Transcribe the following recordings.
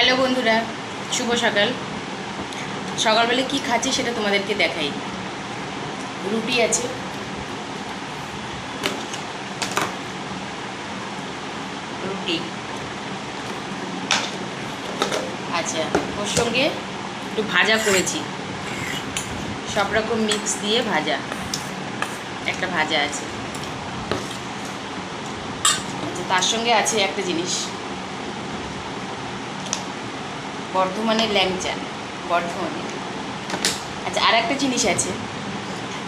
Hello বন্ধুরা, শুভ সকাল। সকালবেলা কি খাচ্ছি সেটা তোমাদেরকে দেখাই। রুটি আছে। রুটি। আচ্ছা ওর সঙ্গে একটু ভাজা করেছি। সব রকম মিক্স দিয়ে ভাজা। একটা ভাজা আছে। আচ্ছা তার সঙ্গে আছে একটা জিনিস। বর্ধমানের ল্যাংচা বর্ধমানে। আচ্ছা আর একটা জিনিস আছে।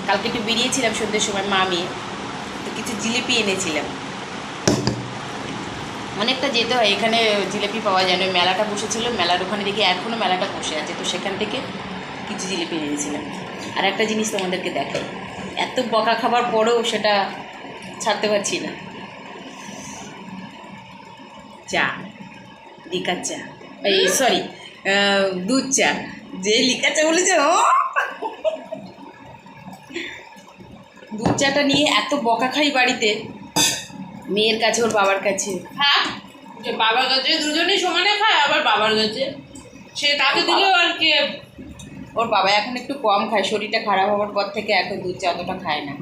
কালকে একটু বেরিয়েছিলাম সন্ধ্যের সময় মা মেয়ে, তো কিছু জিলিপি এনেছিলাম। অনেকটা যেতে হয়, এখানে জিলিপি পাওয়া যায় না। মেলাটা বসেছিল, মেলার ওখানে দেখি এখনও মেলাটা বসে আছে, তো সেখান থেকে কিছু জিলিপি এনেছিলাম। আর একটা জিনিস তোমাদেরকে দেখাই। এত বকা খাবার পরেও সেটা ছাড়তে পারছি না। চা লিকার চা। এই সরি দুধ চা যে লিকার চা বলেছে ও! দুধ চাটা নিয়ে এত বকা খাই বাড়িতে। মেয়ের কাছে ওর বাবার কাছে। থাক যে বাবার কাছে দুজনেই সমানে খায় আবার বাবার কাছে। সে তাকে দিলেও আর কি? ওর বাবা এখন একটু কম খায় শরীরটা খারাপ হওয়ার পর থেকে এখন দুধ চা অতটা খায় না।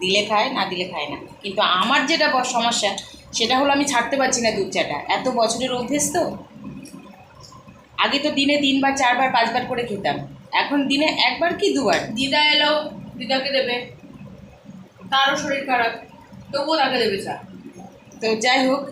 দিলে খায় না দিলে খায় না। কিন্তু আমার যেটা সমস্যা সেটা হলো আমি ছাড়তে পারছি না দুধ চাটা এত বছরের অভ্যেস তো। আগে তো দিনে তিনবার চারবার পাঁচবার করে খেতাম। এখন দিনে একবার কি দুবার? দিদা এলো দিদাকে দেবে। তারও শরীর খারাপ তবুও তাকে দেবে চা। তো যাই হোক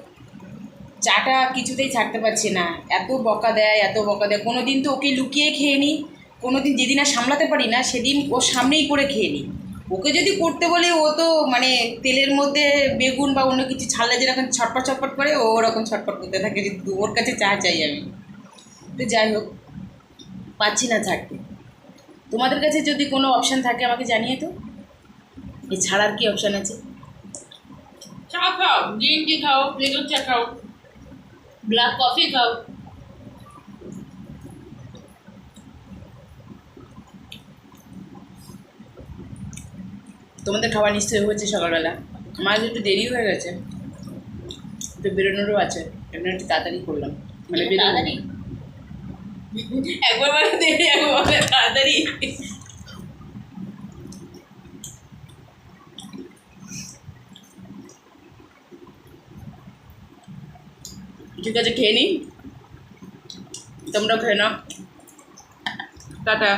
চাটা কিছুতেই ছাড়তে পারছি না। এত বকা দেয় এত বকা দেয়। কোনো দিন তো ওকে লুকিয়ে খেয়ে নিই কোনো দিন যেদিন আর সামলাতে পারি না সেদিন ওর সামনেই করে খেয়ে নিই। ওকে যদি করতে বলি ও তো মানে তেলের মধ্যে বেগুন বা অন্য কিছু ছাড়লে যেরকম ছটপট ছটপট করে ও ওরকম ছটপট করতে থাকে যে ওর কাছে চা চাই আমি। তো যাই হোক পাচ্ছি না ছাড়তে তোমাদের কাছে যদি কোনো অপশান থাকে আমাকে জানিয়ে তো এছাড়ার ছাড়ার কি অপশান আছে? চা খাও গ্রিন টি খাও লেগুন চা খাও ব্ল্যাক কফি খাও। তোমাদের খাবার নিশ্চয়ই হয়েছে সকালবেলা। আমার একটু দেরি হয়ে গেছে। একটু বেরোনোরও আছে। এমনি একটু তাড়াতাড়ি করলাম। মানে বেরোবো। একবার মানে দেরি একবার তাড়াতাড়ি। ঠিক আছে খেয়ে নিই তোমরাও খেয়ে নাও। টাটা।